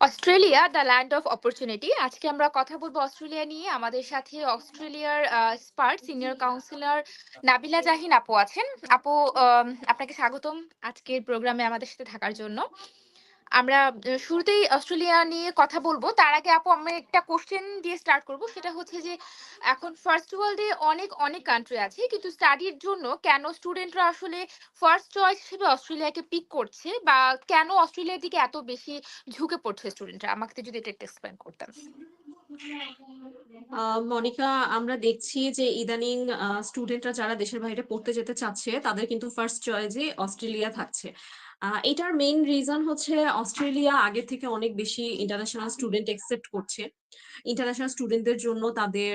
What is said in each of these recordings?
Australia, the land of opportunity. আজকে আমরা কথা বলব অস্ট্রেলিয়া নিয়ে। আমাদের সাথে অস্ট্রেলিয়ার স্পার্ট সিনিয়র কাউন্সিলর নাবিলা জাহিন আপু আছেন। আপু আপনাকে স্বাগতম আজকের প্রোগ্রামে আমাদের সাথে থাকার জন্য। আমরা শুরুতেই অস্ট্রেলিয়া নিয়ে কথা বলব। তার আগে আপু আমি একটা কোশ্চেন দিয়ে স্টার্ট করব। সেটা হচ্ছে যে, এখন ফার্স্ট ওয়ার্ল্ডে অনেক অনেক কান্ট্রি আছে, কিন্তু স্টাডির জন্য কেন স্টুডেন্টরা আসলে ফার্স্ট চয়েস হিসেবে অস্ট্রেলিয়াকে পিক করছে বা কেন অস্ট্রেলিয়ার দিকে এত বেশি ঝুঁকে পড়ছে স্টুডেন্টরা আমাকে যদি এটা একটু এক্সপ্লেন করতেন। মনিকা, আমরা দেখছি যে ইদানিং স্টুডেন্টরা যারা দেশের বাইরে পড়তে যেতে চাচ্ছে, তাদের কিন্তু ফার্স্ট চয়েসে অস্ট্রেলিয়া থাকছে। এটার মেইন রিজন হচ্ছে অস্ট্রেলিয়া আগে থেকে অনেক বেশি ইন্টারন্যাশনাল স্টুডেন্ট একসেপ্ট করছে। ইন্টারন্যাশনাল স্টুডেন্টদের জন্য তাদের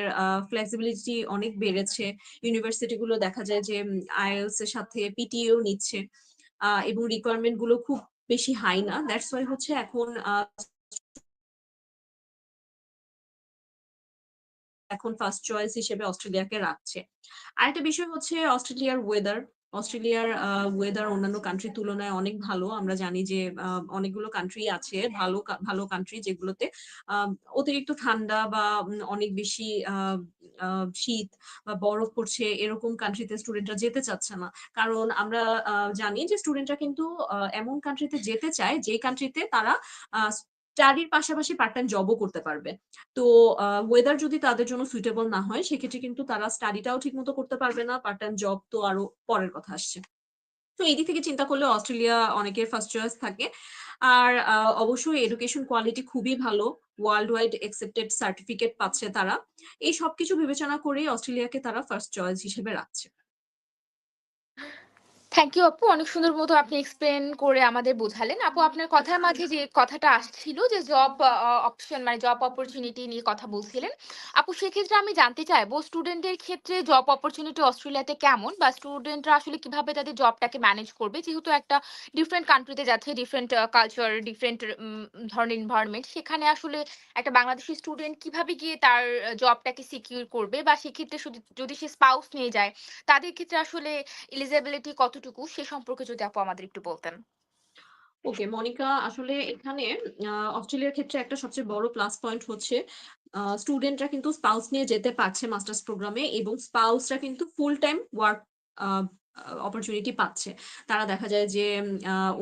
ফ্লেক্সিবিলিটি অনেক বেড়েছে। ইউনিভার্সিটি গুলো দেখা যায় যে আইএলস এর সাথে পিটিও নিচ্ছে। এবং রিকোয়ারমেন্টগুলো খুব বেশি হাই না। দ্যাটস ওয়াই হচ্ছে এখন এখন ফার্স্ট চয়েস হিসেবে অস্ট্রেলিয়াকে রাখছে। আরেকটা বিষয় হচ্ছে অস্ট্রেলিয়ার ওয়েদার অস্ট্রেলিয়ার ওয়েদার অন্যান্য কান্ট্রির তুলনায় অনেক ভালো। আমরা জানি যে অনেকগুলো কান্ট্রি আছে, ভালো ভালো কান্ট্রি যেগুলোতে অতিরিক্ত ঠান্ডা বা অনেক বেশি শীত বা বরফ পড়ছে এরকম কান্ট্রিতে স্টুডেন্টরা যেতে চাচ্ছে না। কারণ আমরা জানি যে স্টুডেন্টরা কিন্তু এমন কান্ট্রিতে যেতে চায় যে কান্ট্রিতে তারা স্টাডির পাশাপাশি পার্ট টাইম জবও করতে পারবে। তো ওয়েদার যদি তাদের জন্য সুইটেবল না হয়, সেক্ষেত্রে কিন্তু তারা স্টাডিটাও ঠিক মতো করতে পারবে না পার্ট টাইম জব তো আরও পরের কথা আসছে। তো এই দিক থেকে চিন্তা করলে অস্ট্রেলিয়া অনেকের ফার্স্ট চয়েস থাকে। আর অবশ্যই এডুকেশন কোয়ালিটি খুবই ভালো ওয়ার্ল্ড ওয়াইড একসেপ্টেড সার্টিফিকেট পাচ্ছে তারা। এই সবকিছু বিবেচনা করেই অস্ট্রেলিয়াকে তারা ফার্স্ট চয়েস হিসেবে রাখছে। থ্যাংক ইউ আপু। অনেক সুন্দর মতো আপনি এক্সপ্লেন করে আমাদের বোঝালেন। আপু, আপনার কথার মাঝে যে কথাটা আসছিল, যে জব অপশন মানে জব অপরচুনিটি নিয়ে কথা বলছিলেন, আপু, সেক্ষেত্রে আমি জানতে চাইব স্টুডেন্টের ক্ষেত্রে জব অপরচুনিটি অস্ট্রেলিয়াতে কেমন? বা স্টুডেন্টরা আসলে কীভাবে তাদের জবটাকে ম্যানেজ করবে? যেহেতু একটা ডিফারেন্ট কান্ট্রিতে যাচ্ছে ডিফারেন্ট কালচার ডিফারেন্ট ধরনের এনভায়রনমেন্ট সেখানে আসলে একটা বাংলাদেশি স্টুডেন্ট কীভাবে গিয়ে তার জবটাকে সিকিউর করবে? বা সেক্ষেত্রে যদি সে স্পাউস নিয়ে যায়, তাদের ক্ষেত্রে আসলে এলিজিবিলিটি কতটুকু সে সম্পর্কে যদি আপু আমাদের একটু বলতেন। ওকে, মনিকা, আসলে এখানে অস্ট্রেলিয়ার ক্ষেত্রে একটা সবচেয়ে বড় প্লাস পয়েন্ট হচ্ছে স্টুডেন্টরা কিন্তু স্পাউস নিয়ে যেতে পারছে মাস্টার্স প্রোগ্রামে এবং স্পাউসরা কিন্তু ফুল টাইম ওয়ার্ক অপরচুনিটি পাচ্ছে। তারা দেখা যায় যে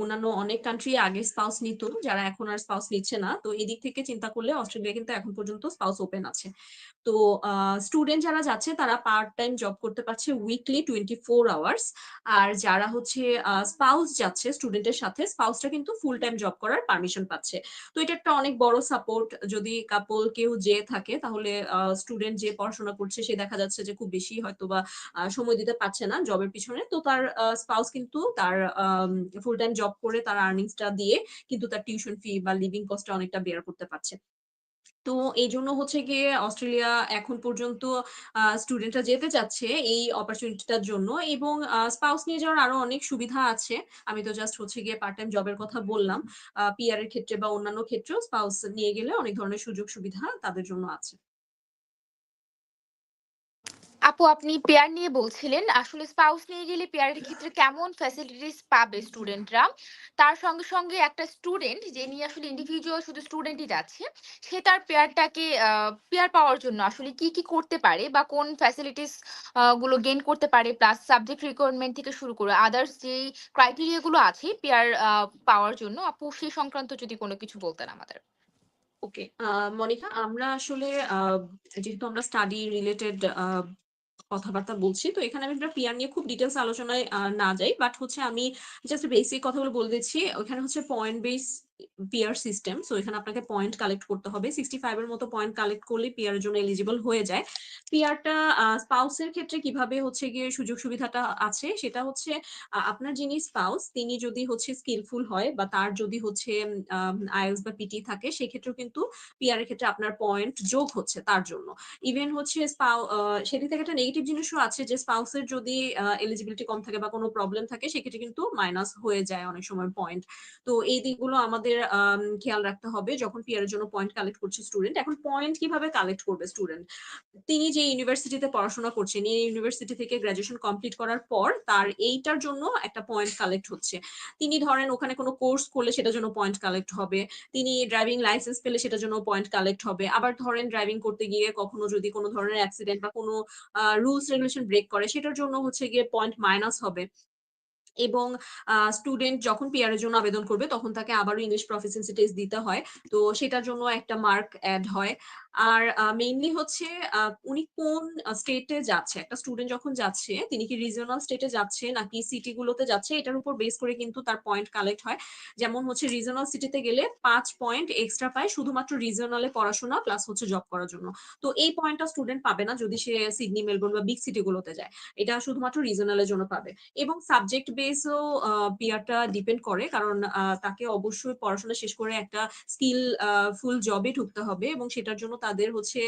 অন্যান্য অনেক কান্ট্রি আগে স্পাউস নিত, যারা এখন আর স্পাউস নিচ্ছে না। তো এই দিক থেকে চিন্তা করলে অস্ট্রেলিয়া কিন্তু এখন পর্যন্ত স্পাউস ওপেন আছে। তো স্টুডেন্ট যারা যাচ্ছে, তারা পার্ট টাইম জব করতে পারছে উইকলি টোয়েন্টি ফোর আওয়ার্স আর যারা হচ্ছে স্পাউস যাচ্ছে স্টুডেন্টের সাথে স্পাউসটা কিন্তু ফুল টাইম জব করার পারমিশন পাচ্ছে। তো এটা একটা অনেক বড় সাপোর্ট যদি কাপল কেউ যে থাকে, তাহলে স্টুডেন্ট যে পড়াশোনা করছে, সে দেখা যাচ্ছে যে খুব বেশি হয়তো বা সময় দিতে পারছে না জবের পিছনে। তো তার স্পাউস কিন্তু তার ফুল টাইম জব করে তার আর্নিংসটা দিয়ে কিন্তু তার টিউশন ফি বা লিভিং কস্টটা অনেকটা বেয়ার করতে পারছে। তো এই জন্য হচ্ছে গিয়ে অস্ট্রেলিয়া এখন পর্যন্ত স্টুডেন্টরা যেতে চাচ্ছে এই অপরচুনিটিটার জন্য এবং স্পাউস নিয়ে যাওয়ার আরও অনেক সুবিধা আছে। আমি তো জাস্ট হচ্ছে গিয়ে পার্ট টাইম জবের কথা বললাম। পিআর এর ক্ষেত্রে বা অন্যান্য ক্ষেত্রেও স্পাউস নিয়ে গেলে অনেক ধরনের সুযোগ সুবিধা তাদের জন্য আছে। আপু, আপনি পেয়ার নিয়ে বলছিলেন। আসলে স্পাউস নিয়ে গেলে পেয়ারের ক্ষেত্রে কেমন ফ্যাসিলিটিস পাবে স্টুডেন্টরা তার সঙ্গে সঙ্গে একটা স্টুডেন্ট যে নিয়ে আসলে ইন্ডিভিজুয়াল শুধু স্টুডেন্টই যাচ্ছে, সে তার পেয়ারটাকে পেয়ার পাওয়ার জন্য আসলে কি কি করতে পারে বা কোন ফ্যাসিলিটিসগুলো গেইন করতে পারে প্লাস সাবজেক্ট রিকোয়ারমেন্ট থেকে শুরু করে আদার্স যেই ক্রাইটেরিয়া গুলো আছে পেয়ার পাওয়ার জন্য, আপু সেই সংক্রান্ত যদি কোনো কিছু বলতেন আমাদের। ওকে মনিকা, আমরা আসলে যেহেতু আমরা স্টাডি রিলেটেড কথাবার্তা বলছি। তো এখানে আমি পিয়ার নিয়ে খুব ডিটেলস আলোচনায় না যাই। বাট হচ্ছে আমি জাস্ট বেসিক কথাগুলো বলে দিচ্ছি। ওখানে হচ্ছে point base PR system so এখানে আপনাকে পয়েন্ট কালেক্ট করতে হবে। সিক্সটি ফাইভ এর মতো পয়েন্ট কালেক্ট করলে পিয়ার জন্য এলিজিবল হয়ে যায়। পিয়ারটা স্পাউসের ক্ষেত্রে কীভাবে হচ্ছে গিয়ে সুযোগ সুবিধাটা আছে, সেটা হচ্ছে আপনার যিনি স্পাউস তিনি যদি হচ্ছে স্কিলফুল হয় বা তার যদি হচ্ছে আইএলস বা পিটি থাকে, সেক্ষেত্রেও কিন্তু পিয়ার এর ক্ষেত্রে আপনার পয়েন্ট যোগ হচ্ছে তার জন্য। ইভেন হচ্ছে স্পাউ সেদিক থেকে একটা নেগেটিভ জিনিসও আছে যে স্পাউসের যদি এলিজিবিলিটি কম থাকে বা কোনো প্রবলেম থাকে, সেক্ষেত্রে কিন্তু মাইনাস হয়ে যায় অনেক সময় পয়েন্ট তো এই দিকগুলো আমাদের আমাদের খেয়াল রাখতে হবে যখন পিআর এর জন্য পয়েন্ট কালেক্ট করছে স্টুডেন্ট। এখন পয়েন্ট কীভাবে কালেক্ট করবে স্টুডেন্ট? তিনি যে ইউনিভার্সিটিতে পড়াশোনা করছেন, এই ইউনিভার্সিটি থেকে গ্র্যাজুয়েশন কমপ্লিট করার পর তার এইটার জন্য একটা পয়েন্ট কালেক্ট হচ্ছে। তিনি ধরেন ওখানে কোনো কোর্স করলে সেটার জন্য পয়েন্ট কালেক্ট হবে। তিনি ড্রাইভিং লাইসেন্স পেলে সেটার জন্য পয়েন্ট কালেক্ট হবে। আবার ধরেন ড্রাইভিং করতে গিয়ে কখনো যদি কোনো ধরনের অ্যাক্সিডেন্ট বা কোনো রুলস রেগুলেশন ব্রেক করে সেটার জন্য হচ্ছে গিয়ে পয়েন্ট মাইনাস হবে। এবং স্টুডেন্ট যখন পিয়ারের জন্য আবেদন করবে, তখন তাকে আবারও ইংলিশ প্রফিসিয়েন্সি টেস্ট দিতে হয়। তো সেটার জন্য একটা মার্ক অ্যাড হয়। আর মেইনলি হচ্ছে উনি কোন স্টেটে যাচ্ছে। একটা স্টুডেন্ট যখন যাচ্ছে তিনি কি রিজিওনাল স্টেটে যাচ্ছে নাকি সিটি গুলোতে যাচ্ছে এটার উপর বেস করে কিন্তু তার পয়েন্ট কালেক্ট হয়। যেমন হচ্ছে রিজিওনাল সিটিতে গেলে পাঁচ পয়েন্ট এক্সট্রা পায় শুধুমাত্র রিজিওনাল পড়াশোনা প্লাস হচ্ছে জব করার জন্য। তো এই পয়েন্টটা স্টুডেন্ট পাবে না যদি সে সিডনি, মেলবোর্ন বা বিগ সিটি গুলোতে যায়। এটা শুধুমাত্র রিজিওনাল এর জন্য পাবে। এবং সাবজেক্ট বেসও আ পিআরটা ডিপেন্ড করে। কারণ তাকে অবশ্যই পড়াশোনা শেষ করে একটা স্কিল ফুল জবে ঢুকতে হবে এবং সেটার জন্য তাদের হচ্ছে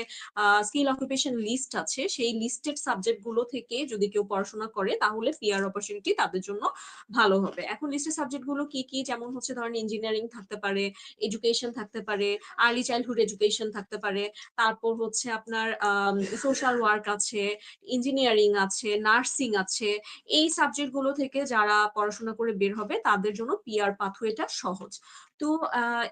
স্কিল অকুপেশন লিস্ট আছে। সেই লিস্টেড সাবজেক্টগুলো থেকে যদি কেউ পড়াশোনা করে তাহলে পিআর অপরচুনিটি তাদের জন্য ভালো হবে। এখন লিস্টেড সাবজেক্টগুলো কি, কি? যেমন হচ্ছে ধরেন ইঞ্জিনিয়ারিং থাকতে পারে, এডুকেশন থাকতে পারে, আর্লি চাইল্ডহুড এডুকেশন থাকতে পারে। তারপর হচ্ছে আপনার সোশ্যাল ওয়ার্ক আছে, ইঞ্জিনিয়ারিং আছে, নার্সিং আছে। এই সাবজেক্টগুলো থেকে যারা পড়াশোনা করে বের হবে তাদের জন্য পিআর পাথওয়েটা সহজ। তো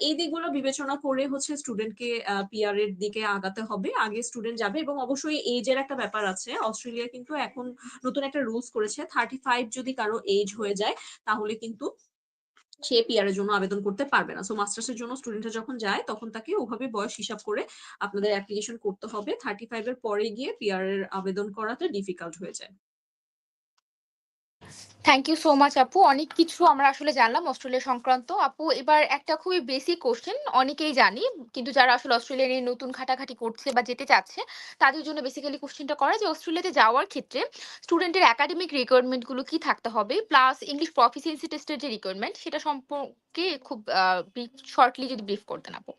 এই দিকগুলো বিবেচনা করে হচ্ছে স্টুডেন্টকে পিআর এর দিকে আগাতে হবে। আগে স্টুডেন্ট যাবে এবং অবশ্যই এইজ এর একটা ব্যাপার আছে। অস্ট্রেলিয়া কিন্তু এখন নতুন একটা রুলস করেছে 35 যদি কারও এজ হয়ে যায়, তাহলে কিন্তু সে পিআর এর জন্য আবেদন করতে পারবে না। সো মাস্টার্স এর জন্য স্টুডেন্টরা যখন যায়, তখন তাকে ওভাবে বয়স হিসাব করে আপনাদের অ্যাপ্লিকেশন করতে হবে। 35 এর পরে গিয়ে পিআর এর আবেদন করাটা ডিফিকাল্ট হয়ে যায়। থ্যাংক ইউ সো মাচ আপু। অনেক কিছু আমরা আসলে জানলাম অস্ট্রেলিয়া সংক্রান্ত। আপু এবার একটা খুবই বেসিক কোশ্চেন অনেকেই জানি। কিন্তু যারা আসলে অস্ট্রেলিয়া নিয়ে নতুন ঘাটাঘাটি করছে বা যেতে চাচ্ছে, তাদের জন্য বেসিক্যালি কোশ্চেনটা করা যে অস্ট্রেলিয়াতে যাওয়ার ক্ষেত্রে স্টুডেন্টের একাডেমিক রিকোয়ারমেন্টগুলো কি থাকতে হবে? প্লাস ইংলিশ প্রফিসিয়েন্সি টেস্টের যে রিকোয়ারমেন্ট সেটা সম্পর্কে খুব শর্টলি যদি ব্রিফ করতেন আপু।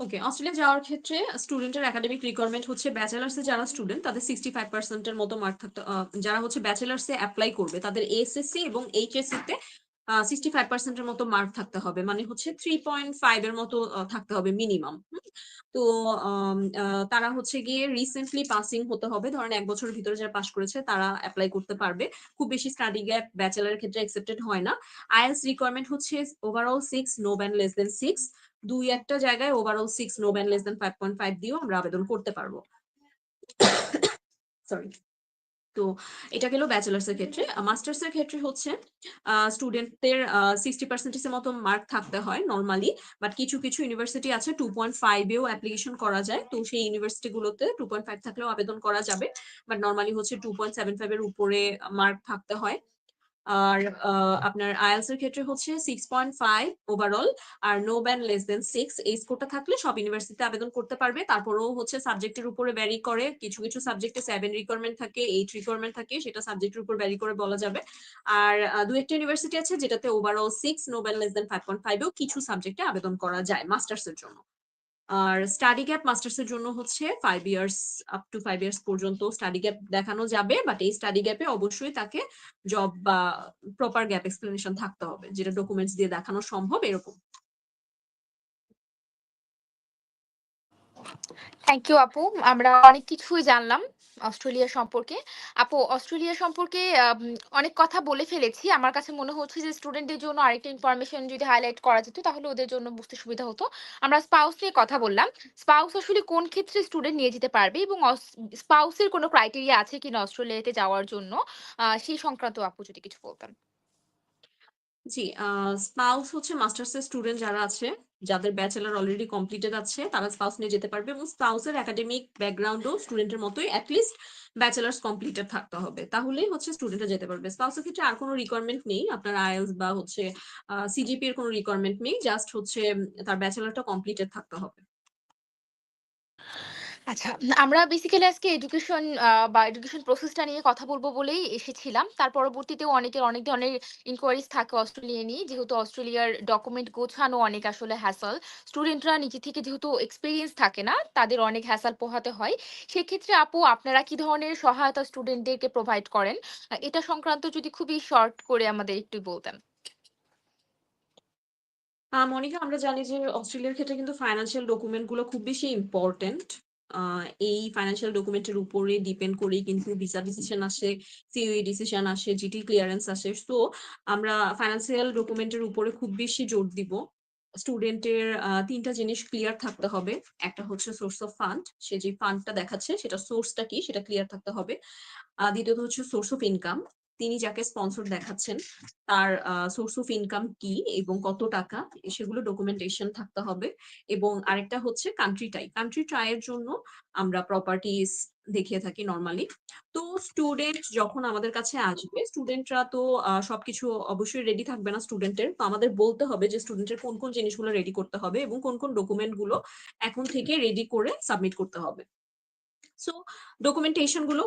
ওকে, অস্ট্রেলিয়া যাওয়ার ক্ষেত্রে স্টুডেন্টের একাডেমিক রিকোয়ারমেন্ট হচ্ছে ব্যাচেলার্স যারা স্টুডেন্ট তাদের 65% এর মতো মার্ক থাকতে যারা হচ্ছে ব্যাচেলার্স এ এপ্লাই করবে তাদের এসএসসি এবং এইচএসসি তে আ 65% এর মতো মার্ক থাকতে হবে। মানে হচ্ছে 3.5 এর মতো থাকতে হবে মিনিমাম। তো তারা হচ্ছে গিয়ে রিসেন্টলি পাসিং হতে হবে। ধরেন ১ বছরের ভিতরে যারা পাস করেছে তারা এপ্লাই করতে পারবে। খুব বেশি স্টাডি গ্যাপ ব্যাচেলর ক্ষেত্রে অ্যাকসেপ্টেড হয় না। আইএলটিএস রিকোয়ারমেন্ট হচ্ছে overall six no band less than 6 ২ একটা জায়গায় overall 6 no band less than five point five দিয়েও আমরা আবেদন করতে পারব সরি। তো এটা গেল ব্যাচেলার্স এর ক্ষেত্রে। মাস্টার্স এর ক্ষেত্রে হচ্ছে স্টুডেন্টদের 60% এর মতো মার্ক থাকতে হয় নর্মালি বাট কিছু, কিছু ইউনিভার্সিটি আছে টু পয়েন্ট ফাইভেও অ্যাপ্লিকেশন করা যায়। তো সেই ইউনিভার্সিটি গুলোতে 2.5 থাকলেও আবেদন করা যাবে। বাট নর্মালি হচ্ছে 2.75 এর উপরে মার্ক থাকতে হয়। আর আপনার আইএলটিএস এর ক্ষেত্রে হচ্ছে 6.5 ওভারঅল আর নো ব্যান্ড লেস দ্যান 6 এই স্কোরটা থাকলে সব ইউনিভার্সিটিতে আবেদন করতে পারবে। তারপরেও হচ্ছে সাবজেক্টের উপরে ভ্যারি করে। কিছু, কিছু সাবজেক্টে 7 রিকোয়ারমেন্ট থাকে, 8 রিকোয়ারমেন্ট থাকে সেটা সাবজেক্টের উপর ভ্যারি করে বলা যাবে। আর ২ একটা ইউনিভার্সিটি আছে যেটাতে overall 6 no band less than 5.5 এও কিছু সাবজেক্টে আবেদন করা যায় মাস্টার্স এর জন্য। আর স্টাডি গ্যাপ মাস্টার্স এর জন্য হচ্ছে five years up to five years পর্যন্ত স্টাডি গ্যাপ দেখানো যাবে। বাট এই স্টাডি গ্যাপে অবশ্যই তাকে জব বা প্রপার গ্যাপ এক্সপ্লেনেশন থাকতে হবে। যেটা ডকুমেন্টস দিয়ে দেখানো সম্ভব এরকম। থ্যাংক ইউ আপু। আমরা অনেক কিছুই জানলাম অস্ট্রেলিয়া সম্পর্কে। আপু অস্ট্রেলিয়া সম্পর্কে অনেক কথা বলে ফেলেছি। আমার কাছে মনে হচ্ছে যে স্টুডেন্টদের জন্য আরেকটা ইনফরমেশন যদি হাইলাইট করা যেত তাহলে ওদের জন্য বুঝতে সুবিধা হতো। আমরা স্পাউস নিয়ে কথা বললাম। স্পাউস আসলে কোন ক্ষেত্রে স্টুডেন্ট নিয়ে যেতে পারবে এবং অস স্পাউস কোনো ক্রাইটেরিয়া আছে কিনা অস্ট্রেলিয়াতে যাওয়ার জন্য? সেই সংক্রান্ত আপু যদি কিছু বলতেন। জি, স্পাউস হচ্ছে মাস্টার্স এর স্টুডেন্ট যারা আছে, যাদের ব্যাচেলার অলরেডি কমপ্লিটেড আছে, তারা স্পাউস নিয়ে যেতে পারবে এবং স্পাউসের একাডেমিক ব্যাকগ্রাউন্ড ও স্টুডেন্টের মতোই অ্যাটলিস্ট ব্যাচেলার্স কমপ্লিটেড থাকতে হবে। তাহলেই হচ্ছে স্টুডেন্টরা যেতে পারবে। স্পাউস এর ক্ষেত্রে আর কোনো রিকোয়ারমেন্ট নেই। আপনার আইএলস বা হচ্ছে সিজিপি এর কোনো রিকোয়ারমেন্ট নেই। জাস্ট হচ্ছে তার ব্যাচেলারটা কমপ্লিটেড থাকতে হবে। আচ্ছা, আমরা বেসিক্যালি আজকে এডুকেশন বা এডুকেশন প্রসেসটা নিয়ে কথা বলব বলেই এসেছিলাম। তার পরবর্তীতেও অনেকের অনেক ধরনের ইনকোয়ারিজ থাকে অস্ট্রেলিয়া নিয়ে। যেহেতু অস্ট্রেলিয়ার ডকুমেন্ট গোছানো অনেক আসলে হ্যাসেল। স্টুডেন্টরা নিজে থেকে যেহেতু এক্সপেরিয়েন্স থাকে না, তাদের অনেক হ্যাসেল পোহাতে হয়। সেক্ষেত্রে আপু আপনারা কি ধরনের সহায়তা স্টুডেন্টদেরকে প্রোভাইড করেন? এটা সংক্রান্ত যদি খুবই শর্ট করে আমাদের একটু বলতেন। মনিকা আমরা জানি যে অস্ট্রেলিয়ার ক্ষেত্রে কিন্তু ফাইন্যান্সিয়াল ডকুমেন্টগুলো খুব বেশি ইম্পোর্টেন্ট। এই ফাইন্যান্সিয়াল ডকুমেন্টের উপরে ডিপেন্ড করেই কিন্তু ভিসা ডিসিশন আসে, সিওএ ডিসিশন আসে, জিটি ক্লিয়ারেন্স আসে। সো আমরা ফাইন্যান্সিয়াল ডকুমেন্টের উপরে খুব বেশি জোর দিব। স্টুডেন্টের আ ৩ টা জিনিস ক্লিয়ার থাকতে হবে। একটা হচ্ছে সোর্স অফ ফান্ড। সে যে ফান্ডটা দেখাচ্ছে সেটার সোর্সটা কি সেটা ক্লিয়ার থাকতে হবে। দ্বিতীয়ত হচ্ছে সোর্স অফ ইনকাম। তিনি যাকে স্পন্সর দেখাচ্ছেন তার সোর্স অফ ইনকাম কি এবং কত টাকা সেগুলো ডকুমেন্টেশন থাকতে হবে। এবং আরেকটা হচ্ছে কান্ট্রি টাইপ। কান্ট্রি টাই এর জন্য আমরা প্রপার্টিজ দেখিয়ে থাকি নরমালি। তো স্টুডেন্ট যখন আমাদের কাছে আসবে, স্টুডেন্টরা তো সবকিছু অবশ্যই রেডি থাকবে না স্টুডেন্টের। তো আমাদের বলতে হবে যে স্টুডেন্টের কোন, কোন জিনিসগুলো রেডি করতে হবে এবং কোন, কোন ডকুমেন্টগুলো এখন থেকে রেডি করে সাবমিট করতে হবে। সো ডকুমেন্টেশনগুলো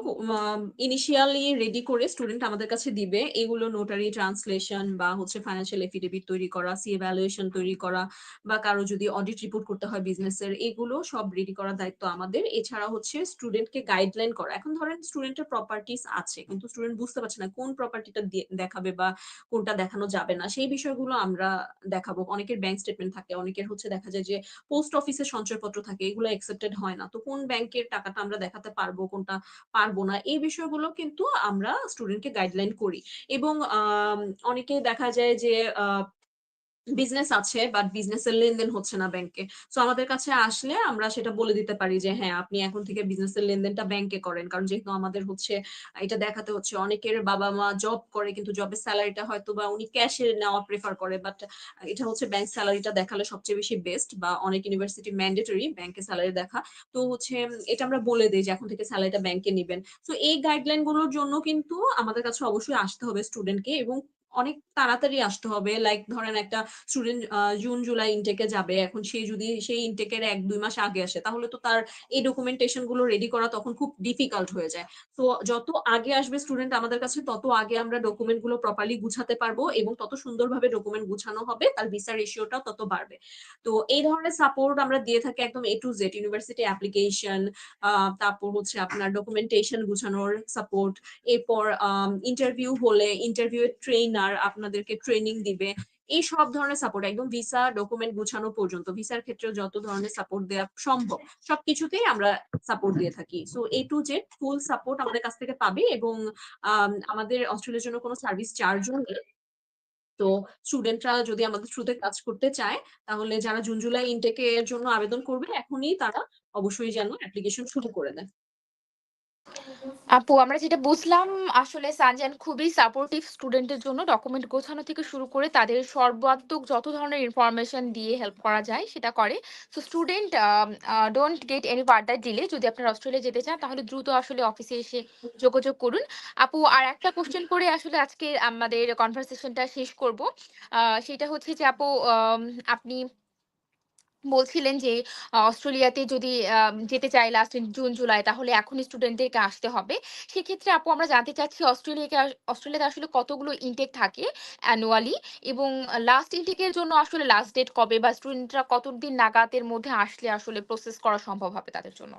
ইনিশিয়ালি রেডি করে স্টুডেন্ট আমাদের কাছে দিবে। এগুলো নোটারি ট্রান্সলেশন বা হচ্ছে ফাইন্যান্সিয়াল এফিডেভিট তৈরি করা, সি ভ্যালুয়েশন তৈরি করা বা কারও যদি অডিট রিপোর্ট করতে হয় বিজনেসের এগুলো সব রেডি করার দায়িত্ব আমাদের। এছাড়া হচ্ছে স্টুডেন্টকে গাইডলাইন করা। এখন ধরেন স্টুডেন্টের প্রপার্টিস আছে কিন্তু স্টুডেন্ট বুঝতে পারছে না কোন প্রপার্টিটা দেখাবে বা কোনটা দেখানো যাবে না। সেই বিষয়গুলো আমরা দেখাবো। অনেকের ব্যাংক স্টেটমেন্ট থাকে, অনেকের হচ্ছে দেখা যায় যে পোস্ট অফিসের সঞ্চয়পত্র থাকে এগুলো অ্যাকসেপ্টেড হয় না। তো কোন ব্যাংকের টাকাটা আমরা দেখাতে পারব, কোনটা পারব না। এই বিষয়গুলো কিন্তু আমরা স্টুডেন্টকে গাইডলাইন করি। এবং অনেকে দেখা যায় যে বিজনেস আছে বাট বিজনেসের লেনদেন হচ্ছে না ব্যাংকে। সো আমাদের কাছে আসলে আমরা সেটা বলে দিতে পারি যে হ্যাঁ, আপনি এখন থেকে বিজনেসের লেনদেনটা ব্যাংকে করেন। কারণ যেহেতু আমাদের হচ্ছে এটা দেখাতে হচ্ছে অনেকের বাবা-মা জব করে কিন্তু জবের স্যালারিটা হয়তো বা উনি ক্যাশে নেওয়া প্রেফার করে। বাট এটা হচ্ছে ব্যাংক সেলারিটা দেখালে সবচেয়ে বেশি বেস্ট বা অনেক ইউনিভার্সিটি ম্যান্ডেটরি ব্যাংকে স্যালারি দেখা। তো হচ্ছে এটা আমরা বলে দিই যে এখন থেকে স্যালারিটা ব্যাংকে নিবেন। সো এই গাইডলাইনগুলোর জন্য কিন্তু আমাদের কাছে অবশ্যই আসতে হবে স্টুডেন্টকে এবং অনেক তাড়াতাড়ি আসতে হবে। লাইক ধরেন একটা স্টুডেন্ট জুন, জুলাই ইনটেক এ যাবে। এখন সে যদি সেই ইনটেক এর ১-২ মাস আগে আসে তাহলে তো তার এই ডকুমেন্টেশনগুলো রেডি করা তখন খুব ডিফিকাল্ট হয়ে যায়। তো যত আগে আসবে স্টুডেন্ট আমাদের কাছে তত আগে আমরা ডকুমেন্টগুলো প্রপারলি গুছাতে পারব এবং তত সুন্দরভাবে ডকুমেন্ট গুছানো হবে। তার ভিসা রেশিওটাও তত বাড়বে। তো এই ধরনের সাপোর্ট আমরা দিয়ে থাকি একদম A to Z university application তারপর হচ্ছে আপনার ডকুমেন্টেশন গুছানোর সাপোর্ট। এরপর ইন্টারভিউ হলে ইন্টারভিউ এর ট্রেইনার আপনাদেরকে ট্রেনিং দিবে। এই সব ধরনের সাপোর্ট একদম ভিসা ডকুমেন্ট গুছানো পর্যন্ত। ভিসার ক্ষেত্রে যত ধরনের সাপোর্ট দেওয়া সম্ভব সবকিছুতেই আমরা সাপোর্ট দিয়ে থাকি। So A to Z full support আমাদের কাছ থেকে পাবে এবং আম আমাদের অস্ট্রেলিয়ার জন্য কোনো সার্ভিস চার্জও নেই। তো স্টুডেন্টরা যদি আমাদের থ্রুতে কাজ করতে চায় তাহলে যারা জুন, জুলাই ইনটেক এর জন্য আবেদন করবে এখনই তারা অবশ্যই যেন অ্যাপ্লিকেশন শুরু করে দেয়। আপু, আমরা যেটা বুঝলাম, আসলে সানজান খুবই সাপোর্টিভ স্টুডেন্টের জন্য ডকুমেন্ট গোছানো থেকে শুরু করে তাদের সর্বাত্মক যত ধরনের ইনফরমেশন দিয়ে হেল্প করা যায় সেটা করে। So student don't get any further delay যদি আপনারা অস্ট্রেলিয়া যেতে চান, তাহলে দ্রুত আসলে অফিসে এসে যোগাযোগ করুন। আপু, আর একটা কোশ্চেন করে আসলে আজকে আমাদের কনভারসেশনটা শেষ করব। সেটা হচ্ছে যে আপু আপনি বলছিলেন যে অস্ট্রেলিয়াতে যদি যেতে চাই লাস্ট জুন, জুলাই তাহলে এখনই স্টুডেন্টদেরকে আসতে হবে। সেক্ষেত্রে আপু আমরা জানতে চাচ্ছি অস্ট্রেলিয়াকে অস্ট্রেলিয়াতে আসলে কতগুলো ইনটেক থাকে অ্যানুয়ালি এবং লাস্ট ইনটেকের জন্য আসলে লাস্ট ডেট কবে বা স্টুডেন্টরা কতদিন নাগাদের মধ্যে আসলে আসলে প্রসেস করা সম্ভব হবে তাদের জন্য?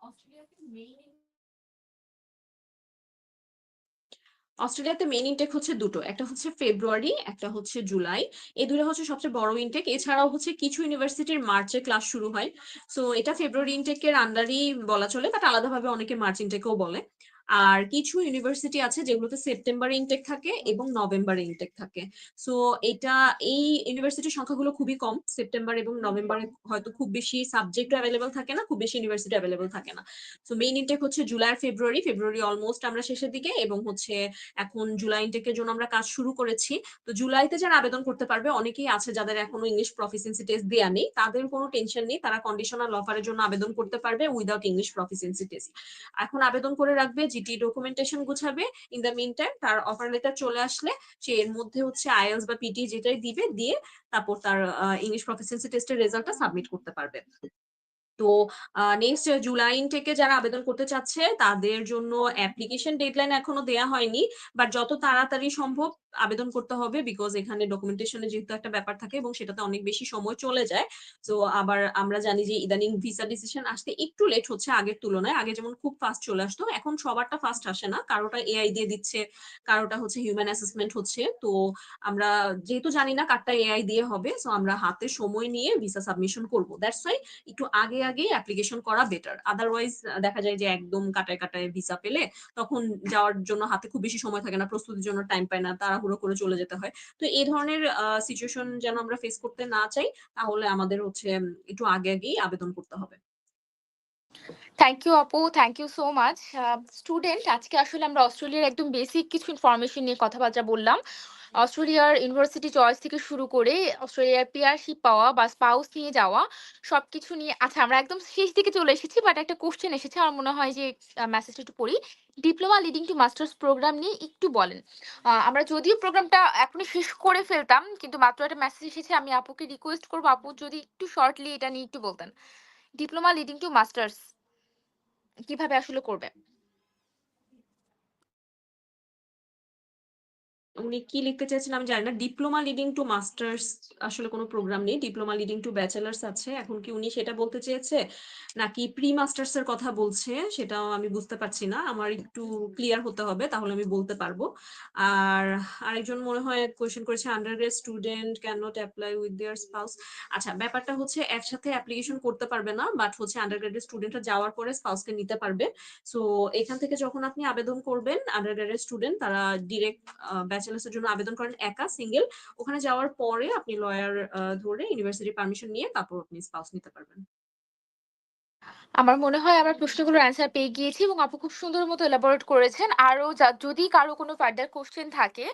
অস্ট্রেলিয়াতে মেইন অস্ট্রেলিয়াতে মেন ইনটেক হচ্ছে দুটো। একটা হচ্ছে ফেব্রুয়ারি, একটা হচ্ছে জুলাই। এই দুটো হচ্ছে সবচেয়ে বড় ইনটেক। এছাড়াও হচ্ছে কিছু ইউনিভার্সিটির মার্চে ক্লাস শুরু হয়। সো এটা ফেব্রুয়ারি ইনটেকের আন্ডারই বলা চলে। বাট আলাদাভাবে অনেকে মার্চ ইনটেকও বলে। আর কিছু ইউনিভার্সিটি আছে যেগুলোতে সেপ্টেম্বরে ইনটেক থাকে এবং নভেম্বরে ইনটেক থাকে। সো এটা এই ইউনিভার্সিটির সংখ্যাগুলো খুবই কম। সেপ্টেম্বর এবং নভেম্বরে হয়তো খুব বেশি সাবজেক্টও এভেইলেবল থাকে না, খুব বেশি ইউনিভার্সিটি এভেইলেবল থাকে না। সো মেইন ইনটেক হচ্ছে জুলাই আর ফেব্রুয়ারি। ফেব্রুয়ারি অলমোস্ট আমরা শেষের দিকে এবং হচ্ছে এখন জুলাই ইনটেকের জন্য আমরা কাজ শুরু করেছি। তো জুলাইতে যারা আবেদন করতে পারবে অনেকেই আছে যাদের এখনও ইংলিশ প্রফিসিয়েন্সি টেস্ট দেয়া নেই। তাদের কোনো টেনশন নেই। তারা কন্ডিশনাল অফারের জন্য আবেদন করতে পারবে উইথআউট ইংলিশ প্রফিসিয়েন্সি টেস্ট। এখন আবেদন করে রাখবে জিটি ডকুমেন্টেশন গুছাবে। ইন দ্য মিন টাইম তার অফার লেটার চলে আসলে, সে এর মধ্যে হচ্ছে আইএলস বা পিটি যেটাই দিবে, দিয়ে তারপর তার ইংলিশ প্রফিসিয়েন্সি টেস্টের রেজাল্টটা সাবমিট করতে পারবে। তো নেক্সট জুলাই ইনটেকে যারা আবেদন করতে চাচ্ছে, তাদের জন্য অ্যাপ্লিকেশন ডেডলাইন এখনও দেয়া হয়নি। বাট যত তাড়াতাড়ি সম্ভব আবেদন করতে হবে বিকজ এখানে ডকুমেন্টেশন যেহেতু একটা ব্যাপার থাকে এবং সেটাতে অনেক বেশি সময় চলে যায়। তো আবার আমরা জানি যে ইদানিং ভিসা ডিসিশন আসতে একটু লেট হচ্ছে আগের তুলনায়। আগে যেমন খুব ফাস্ট চলে আসতো। এখন সবারটা ফাস্ট আসে না। কারোটা এআই দিয়ে দিচ্ছে, কারোটা হচ্ছে হিউম্যান অ্যাসেসমেন্ট হচ্ছে। তো আমরা যেহেতু জানি না কারটা এআই দিয়ে হবে, সো আমরা হাতে সময় নিয়ে ভিসা সাবমিশন করব। দ্যাটস হোয়াই একটু আগে, আগে অ্যাপ্লিকেশন করা বেটার। আদারওয়াইজ দেখা যায় যে একদম কাটায়, কাটায় ভিসা পেলে তখন যাওয়ার জন্য হাতে খুব বেশি সময় থাকে না। প্রস্তুতির জন্য টাইম পায় না। তাড়াহুড়ো করে চলে যেতে হয়। তো এই ধরনের সিচুয়েশন যেন আমরা ফেস করতে না চাই, তাহলে আমাদের হচ্ছে একটু আগে, আগেই আবেদন করতে হবে। থ্যাংক ইউ আপু, thank you so much. Student আজকে আসলে আমরা অস্ট্রেলিয়ার একদম বেসিক কিছু ইনফরমেশন নিয়ে কথাবার্তা বললাম। অস্ট্রেলিয়ার ইউনিভার্সিটি চয়েস থেকে শুরু করে অস্ট্রেলিয়ার পিআরশিপ পাওয়া বা স্পাউস নিয়ে যাওয়া সবকিছু নিয়ে আচ্ছা আমরা একদম শেষ দিকে চলে এসেছি বাট একটা কোয়েশ্চেন এসেছে, আমার মনে হয় যে মেসেজটা একটু পড়ি। Diploma leading to masters program নিয়ে একটু বলেন। আমরা যদিও প্রোগ্রামটা এখনই শেষ করে ফেলতাম, কিন্তু মাত্র একটা মেসেজ এসেছে, আমি আপুকে রিকোয়েস্ট করব, আপু যদি একটু শর্টলি এটা নিয়ে একটু বলতেন। ডিপ্লোমা লিডিং টু মাস্টার্স কীভাবে আসলে করবে? উনি কি লিখতে চেয়েছেন আমি জানি না। ডিপ্লোমা লিডিং টু মাস্টার্স আসলে কোন প্রোগ্রাম নেই। ডিপ্লোমা লিডিং টু ব্যাচেলরস আছে। এখন কি উনি সেটা বলতে চেয়েছে? নাকি প্রি মাস্টার্স এর কথা বলছে সেটাও আমি বুঝতে পারছি না। আমার একটু ক্লিয়ার হতে হবে, তাহলে আমি বলতে পারব। আর আরেকজন মনে হয় কোয়েশ্চেন করেছে undergrad student can not apply with their spouse. আচ্ছা ব্যাপারটা হচ্ছে একসাথে অ্যাপ্লিকেশন করতে পারবে না। বাট হচ্ছে আন্ডারগ্রেড এর স্টুডেন্টরা যাওয়ার পরে স্পাউসকে নিতে পারবে। সো এখান থেকে যখন আপনি আবেদন করবেন আন্ডারগ্রেড এর স্টুডেন্ট তারা ডিরেক্ট ব্যাচেলরস এর জন্য আবেদন করেন একা সিঙ্গেল। ওখানে যাওয়ার পরে আপনি লয়ার ধরে ইউনিভার্সিটি পারমিশন নিয়ে তারপর আপনি স্পাউস নিতে পারবেন। আমার মনে হয় আমরা প্রশ্নগুলোর অ্যান্সার পেয়ে গিয়েছি এবং আপু খুব সুন্দর মতো এলাবোরেট করেছেন। আরও যদি কারও কোনো ফার্দার কোয়েশ্চেন থাকে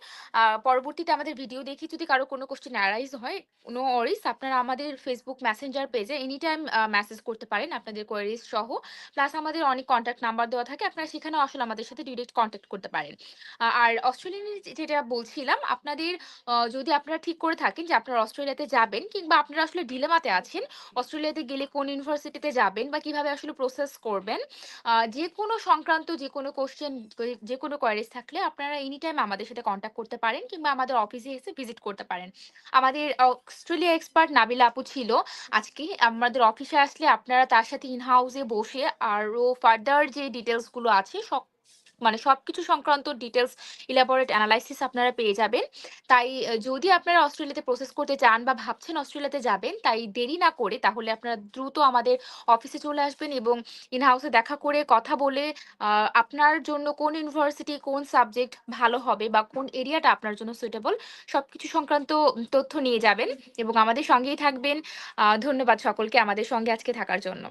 পরবর্তীতে আমাদের ভিডিও দেখে যদি কারও কোনো কোয়েশ্চেন অ্যারাইজ হয়, নো ওয়ারিস আপনারা আমাদের ফেসবুক মেসেঞ্জার পেজে এনি টাইম মেসেজ করতে পারেন আপনাদের কোয়েরিজ সহ। প্লাস আমাদের অনেক কন্ট্যাক্ট নাম্বার দেওয়া থাকে। আপনারা সেখানেও আসলে আমাদের সাথে ডিরেক্ট কনট্যাক্ট করতে পারেন। আর অস্ট্রেলিয়ান যেটা বলছিলাম আপনাদের যদি আপনারা ঠিক করে থাকেন যে আপনারা অস্ট্রেলিয়াতে যাবেন কিংবা আপনারা আসলে ডিলেমাতে আছেন, অস্ট্রেলিয়াতে গেলে কোন ইউনিভার্সিটিতে যাবেন বা কীভাবে আসলে প্রসেস করবেন। যে কোনো সংক্রান্ত যে কোনো কোয়েশ্চেন যে কোনো কোয়ারিজ থাকলে আপনারা এনি টাইম আমাদের সাথে কন্ট্যাক্ট করতে পারেন কিংবা আমাদের অফিসে এসে ভিজিট করতে পারেন। আমাদের অস্ট্রেলিয়া এক্সপার্ট নাবিলা আপু ছিল আজকে। আমাদের অফিসে আসলে আপনারা তার সাথে ইন হাউসে বসে আরও ফার্দার যে ডিটেলসগুলো আছে সব মানে সবকিছু সংক্রান্ত ডিটেলস ইলাবোরেট এনালাইসিস আপনারা পেয়ে যাবেন। তাই যদি আপনারা অস্ট্রেলিয়াতে প্রসেস করতে চান বা ভাবছেন অস্ট্রেলিয়াতে যাবেন, তাই দেরি না করে তাহলে আপনারা দ্রুত আমাদের অফিসে চলে আসবেন এবং ইন হাউস দেখা করে কথা বলে আপনার জন্য কোন ইউনিভার্সিটি কোন সাবজেক্ট ভালো হবে বা কোন এরিয়াটা আপনার জন্য সুইটেবল সবকিছু সংক্রান্ত তথ্য নিয়ে যাবেন এবং আমাদের সঙ্গেই থাকবেন। ধন্যবাদ সকলকে আমাদের সঙ্গে আজকে থাকার জন্য।